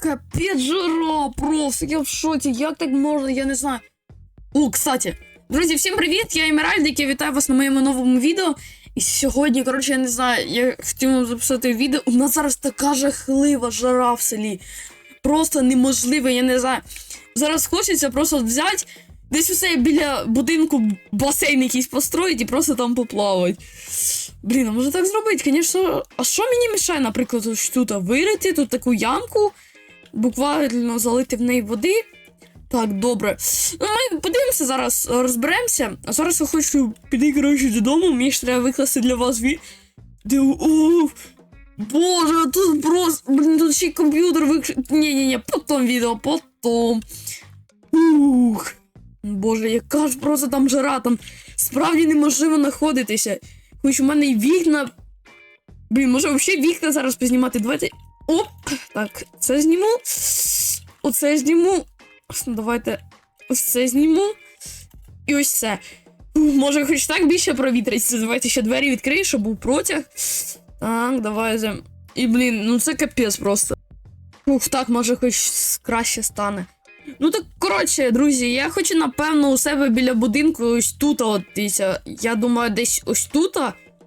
Капець жара, просто я в шоці, як так можна, я не знаю. О, кстати, друзі, всім привіт! Я Емеральдик, я вітаю вас на моєму новому відео. І сьогодні, коротше, я не знаю, я хотів вам записати відео. У нас зараз така жахлива жара в селі. Просто неможливо, я не знаю. Зараз хочеться просто взяти десь усе біля будинку басейн якийсь построїть і просто там поплавати. Блін, а може так зробити, звісно. А що мені мішає, наприклад, тут вирити, тут таку ямку, буквально залити в неї води. Так, добре. Ну, ми подивимося зараз, розберемося. А зараз я хочу піти, коротше, додому, мені ж треба викласти для вас ві. Де. Боже, тут просто. Блін, тут ще й комп'ютер виключ. Ні-ні-ні, потім відео, потім. Ух. Боже, яка ж просто там жара, там справді неможливо знаходитися. Хоч у мене і вікна. Блін, може взагалі вікна зараз познімати. Давайте. Оп! Так, це зніму. Оце зніму. Давайте ось це зніму. І ось це. Може, хоч так більше провітриться. Давайте ще двері відкрию, щоб був протяг. Так, давайте. І блін, ну це капець просто. Ух, так, може, хоч краще стане. Ну так, коротше, друзі, я хочу, напевно, у себе біля будинку ось тут, от. Я думаю, десь ось тут,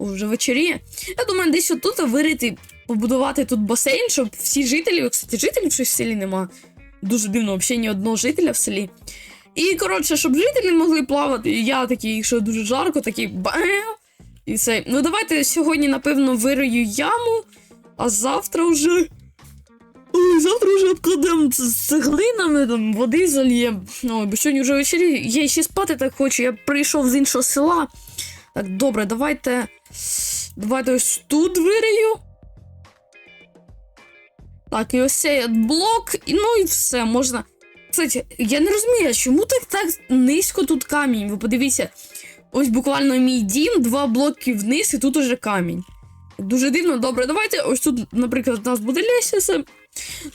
вже вечоріє. Я думаю, десь отут вирити, побудувати тут басейн, щоб всі жителі, кстати, жителів щось в селі нема. Дуже дивно, взагалі ні одного жителя в селі. І, коротше, щоб жителі могли плавати, і я такий, якщо дуже жарко, такий бам. І це. Ну, давайте сьогодні, напевно, вирию яму, а завтра вже. Ой, завтра вже обкладемо цеглинами, там, води зальємо. Ой, бо сьогодні вже вечері. Я ще спати так хочу. Я прийшов з іншого села. Так, добре, давайте. Давайте ось тут вирию. Так, і ось цей блок, і ну і все, можна. Кстати, я не розумію, чому так так низько тут камінь? Ви подивіться, ось буквально мій дім, два блоки вниз, і тут уже камінь. Дуже дивно, добре, давайте ось тут, наприклад, у нас буде лестниця.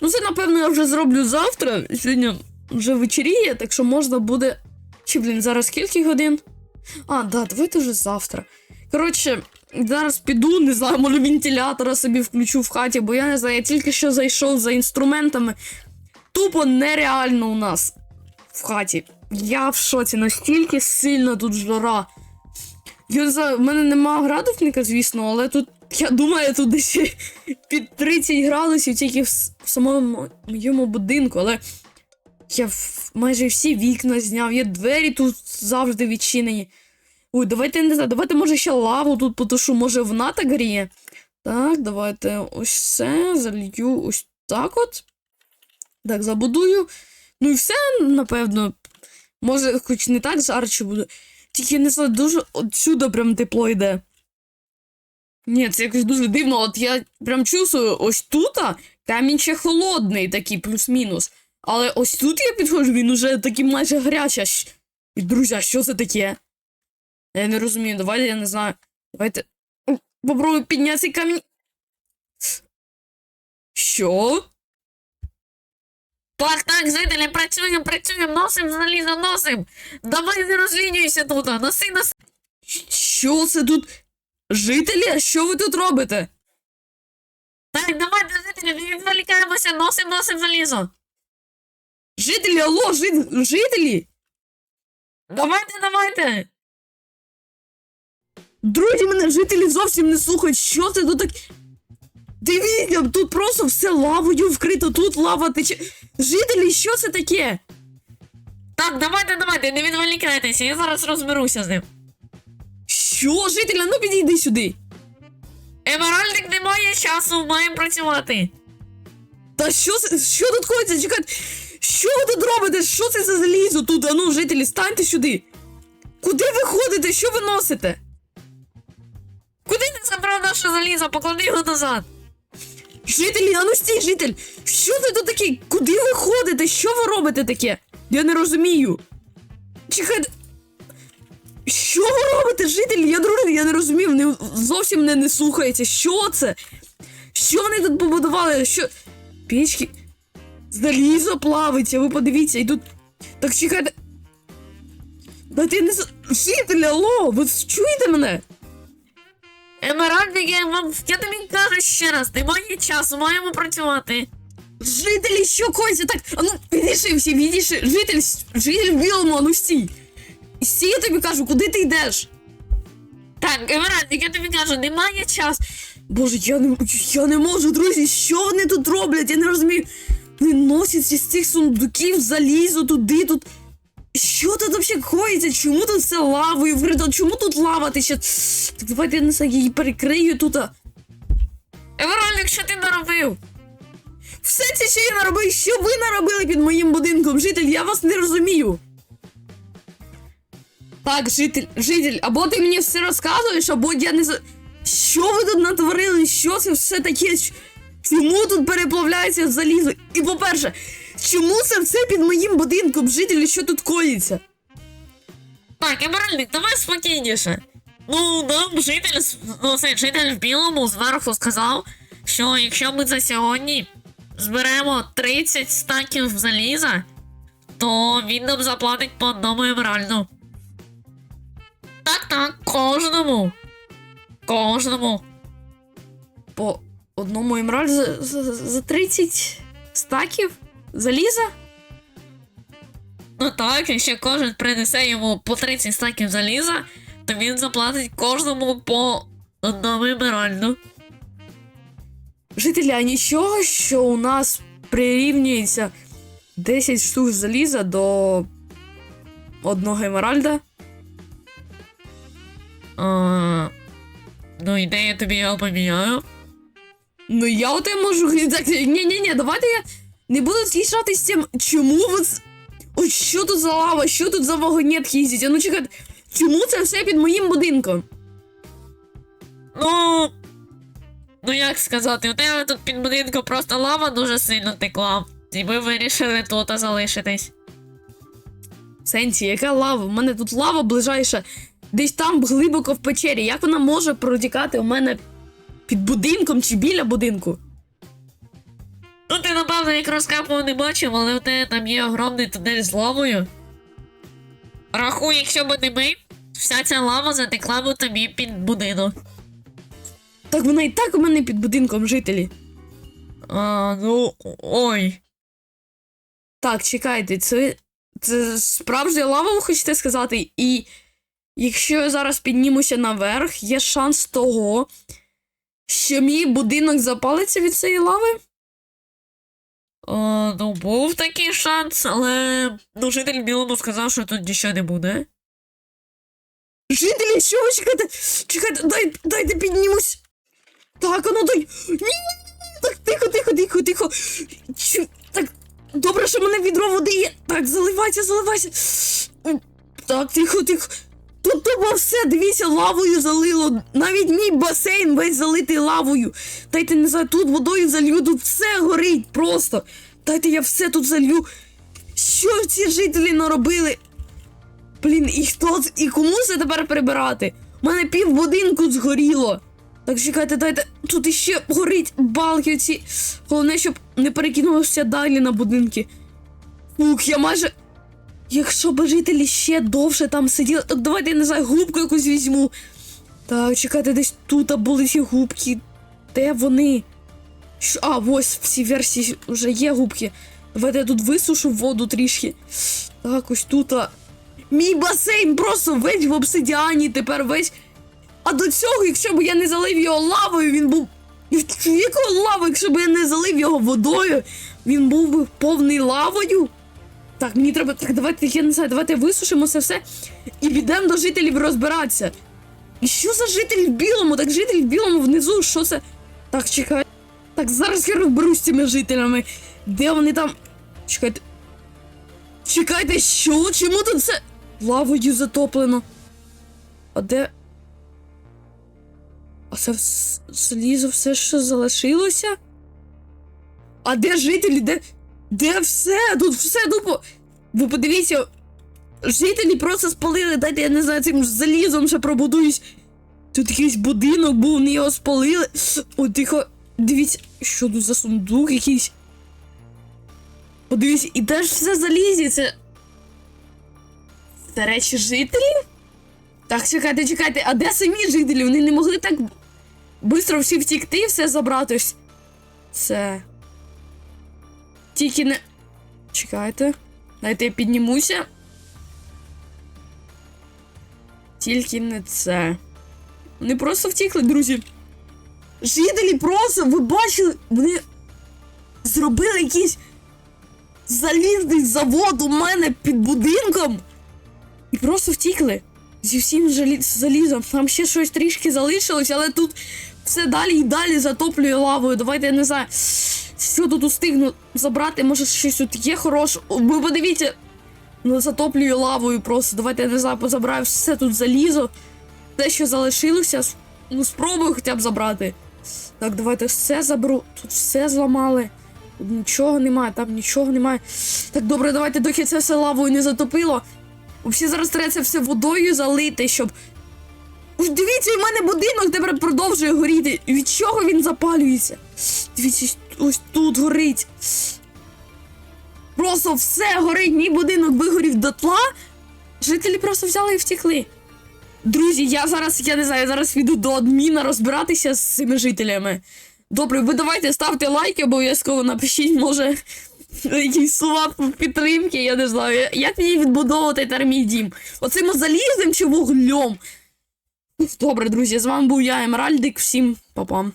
Ну, це, напевно, я вже зроблю завтра. Сьогодні вже вечеріє, так що можна буде. Чи, блін, зараз скільки годин? А, да, давайте вже завтра. Коротше, зараз піду, не знаю, може вентилятора собі включу в хаті, бо я не знаю, я тільки що зайшов за інструментами. Тупо нереально у нас в хаті. Я в шоці, настільки сильно тут жара. Я не знаю, в мене нема градусника, звісно, але тут, я думаю, тут десь під 30 градусів тільки в, самому моєму будинку, але я майже всі вікна зняв, є двері тут завжди відчинені. Ой, давайте не знаю, давайте може ще лаву тут потушу, може вона так гріє. Так, давайте ось це залью ось так от. Так, забудую. Ну і все, напевно. Може, хоч не так жарче буде. Тільки я не знаю, дуже отсюди прям тепло йде. Ні, це якось дуже дивно. От я прям чувствую, ось тут камінь ще холодний, такий плюс-мінус. Але ось тут я підходжу, він уже такий майже гарячий. І, друзі, що це таке? Я не розумію, давайте я не знаю. Давайте. Попробую підняти цей камінь. Що? Так, так, жителі, працюємо, працюємо, носим залізо, носим. Давай не розлінюйся тут, носи, носи. Що це тут? Жителі? Що ви тут робите? Так, давайте, жителі, не відволікаємося, носим, носим залізо. Жителі, алло, жи- жителі! Давайте, давайте. Друзі, мене жителі зовсім не слухають. Що це тут так? Дивіться, тут просто все лавою вкрито, тут лава тече. Жителі, що це таке? Так, давайте, давайте, не відволікайтеся, я зараз розберуся з ним. Що, жителі, ну підійди сюди. Емеральдик немає часу, маємо працювати. Та що? Що тут коїться? Чекайте. Що ви тут робите? Що це за залізо тут? Ану, жителі, станьте сюди. Куди ви ходите? Що ви носите? Ти забрав наше залізо? Поклади його назад. Жителі, а ну житель! Що це тут таке? Куди ви ходите? Що ви робите таке? Я не розумію. Чекайте. Що ви робите, жителі? Я дружина, я не розумію, вони зовсім мене не слухається. Що це? Що вони тут побудували? Що. Пічки. Залізо плавиться, ви подивіться, і тут. Так чекайте. Дайте я не Жителі, алло, ви чуєте мене? Емеральдик, я вам я тобі кажу ще раз, немає часу, маємо працювати. Жителі, що коїться? Так, а ну, відійши всі, відійши. Житель, житель в білому, а ну стій. Стій, я тобі кажу, куди ти йдеш? Так, Емеральдик, я тобі кажу, немає часу. Боже, я не, я не можу, друзі, що вони тут роблять? Я не розумію. Вони носять з цих сундуків залізо туди, тут. Що тут взагалі коїться? Чому тут все лавою вкрито? Чому тут лава тече? Так давайте я не знаю, її перекрию тут. Емеральдик, що ти наробив? Все це, що я наробив, що ви наробили під моїм будинком, житель, я вас не розумію. Так, житель, житель, або ти мені все розказуєш, або я не за. Що ви тут натворили? Що це все таке? Чому тут переплавляється залізо? І по-перше, чому це все під моїм будинком, жителі, що тут коїться? Так, Емеральдик, давай спокійніше. Ну, нам житель, ну, цей житель в білому зверху сказав, що якщо ми за сьогодні зберемо 30 стаків заліза, то він нам заплатить по одному емеральду. Так, так, кожному. Кожному. По одному емраль за, за, за 30 стаків заліза? Ну так, якщо кожен принесе йому по 30 стаків заліза, то він заплатить кожному по одному емеральду. Жителі, а нічого, що у нас прирівнюється 10 штук заліза до одного емеральда. А, ну, ідея тобі його поміняю. Ну я оте можу. Так, ні, ні, ні, давайте я не буду з'їжджати з цим. Чому ви. Ой, що тут за лава, що тут за вагонет їздять? А ну чекайте, чому це все під моїм будинком? Ну. Ну як сказати, у тебе тут під будинком просто лава дуже сильно текла. І ми вирішили тут залишитись. Сенсі, яка лава? У мене тут лава ближайша, десь там глибоко в печері. Як вона може протікати у мене під будинком чи біля будинку? Ти, як розкапував не бачив, але у тебе там є огромний тунель з лавою. Рахуй, якщо б не ми, вся ця лава затекла б тобі під будинок. Так вона і так у мене під будинком жителі. А, ну, ой. Так, чекайте, це, це справжня лава, ви хочете сказати? І якщо я зараз піднімуся наверх, є шанс того, що мій будинок запалиться від цієї лави? А, ну, був такий шанс, але ну, житель білому сказав, що тут нічого не буде. Жителі, що чекайте? Чекайте, дай, дайте піднімусь. Так, а ну дай. Ні, так, тихо, тихо, тихо, тихо. Чу, так, добре, що мене відро води є. Так, заливайся, заливайся. Так, тихо, тихо. Тут тупо все, дивіться, лавою залило. Навіть мій басейн весь залитий лавою. Дайте не знаю, тут водою залью, тут все горить просто. Дайте я все тут залью. Що ці жителі наробили? Блін, і хто і кому це тепер прибирати? У мене пів будинку згоріло. Так, чекайте, дайте. Тут іще горить балки оці. Головне, щоб не перекинулося далі на будинки. Ух, я майже. Якщо б жителі ще довше там сиділи, так давайте я не знаю, губку якусь візьму. Так, чекайте, десь тут були ці губки. Де вони? Що? А, ось в цій версії вже є губки. Давайте я тут висушу воду трішки. Так, ось тут. Мій басейн просто весь в обсидіані, тепер весь. А до цього, якщо б я не залив його лавою, він був. Якого лави, якщо б я не залив його водою, він був би повний лавою. Так, мені треба. Так, давайте, я не знаю, давайте висушимо це все і підемо до жителів розбиратися. І що за житель в білому? Так житель в білому внизу, що це? Так, чекай. Так, зараз я розберусь з цими жителями. Де вони там. Чекайте. Чекайте, що? Чому тут все лавою затоплено? А де. А це залізо все, що залишилося? А де жителі? Де. Де все? Тут все тупо. Ви подивіться. Жителі просто спалили, дайте я не знаю, цим залізом ще пробудуюсь. Тут якийсь будинок був, вони його спалили. О, тихо. Дивіться, що тут за сундук якийсь. Подивіться, і теж все залізі, це. Це речі жителів? Так, чекайте, чекайте, а де самі жителі? Вони не могли так швидко всі втікти і все забрати. Ось Це. Тільки не. Чекайте. Дайте я піднімуся. Тільки не це. Вони просто втікли, друзі. Жителі просто, ви бачили, вони зробили якийсь залізний завод у мене під будинком. І просто втікли. Зі всім залізом. Там ще щось трішки залишилось, але тут все далі і далі затоплює лавою. Давайте я не знаю, що тут устигну забрати. Може, щось тут є хороше. Ви подивіться. Ну, затоплює лавою просто. Давайте я не знаю, позабираю все тут залізо. Те, що залишилося, ну спробую хоча б забрати. Так, давайте все заберу. Тут все зламали. Тут нічого немає, там нічого немає. Так, добре, давайте, доки це все лавою не затопило. Взагалі зараз треба це все водою залити, щоб. Ой, Дивіться, у мене будинок тепер продовжує горіти. Від чого він запалюється? Дивіться, ось тут горить. Просто все горить, мій будинок вигорів дотла. Жителі просто взяли і втекли. Друзі, я зараз, я не знаю, я зараз піду до адміна розбиратися з цими жителями. Добре, ви давайте ставте лайки, обов'язково напишіть, може, якісь слова підтримки, я не знаю. Як мені відбудовувати тепер мій дім? Оцим залізним чи вуглем? Добре, друзі, з вами був я, Емеральдик. Всім па-пам.